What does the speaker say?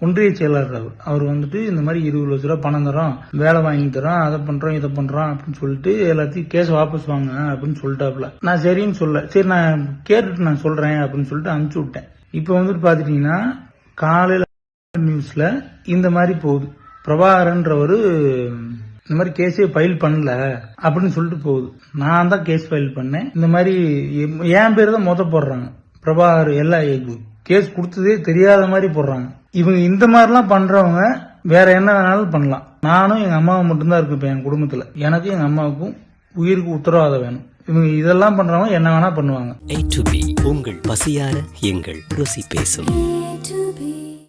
ஒன்றிய செயலாளர் அவர் அவர் வந்துட்டு இந்த மாதிரி இருபது லட்ச ரூபா பணம் தரோம் வேலை வாங்கி தரோம் அதை பண்றோம் இதை பண்றோம் அப்படின்னு சொல்லிட்டு எல்லாத்தையும் கேஸ் வாபஸ் வாங்க அப்படின்னு சொல்லிட்டாப்ல நான் சரின்னு சொல்ல சரி நான் கேட்டுட்டு நான் சொல்றேன் அப்படின்னு சொல்லிட்டு அனுப்பிச்சு விட்டேன். இப்போ வந்துட்டு பாத்துட்டீங்கன்னா காலையில நியூஸ்ல இந்த மாதிரி போகுது. பிரபாகரன்றவரு இந்த மாதிரி கேஸே ஃபைல் பண்ணல அப்படின்னு சொல்லிட்டு போகுது. நான் தான் கேஸ் ஃபைல் பண்ணேன். இந்த மாதிரி எம்- என் பேர் தான் மொத்த போடுறாங்க. பிரபாகர் எல்லா கேஸ் கொடுத்ததே தெரியாத மாதிரி போடுறாங்க. இவங்க இந்த மாதிரிலாம் பண்றவங்க வேற என்ன வேணாலும் பண்ணலாம். நானும் எங்க அம்மாவும் மட்டும்தான் இருக்கு இப்ப என் குடும்பத்துல. எனக்கும் எங்க அம்மாவுக்கும் உயிருக்கு உத்தரவாதம் வேணும். இவங்க இதெல்லாம் பண்றவங்க என்ன வேணா பண்ணுவாங்க. உங்கள் பசியார எங்கள் ருசி பேசும்.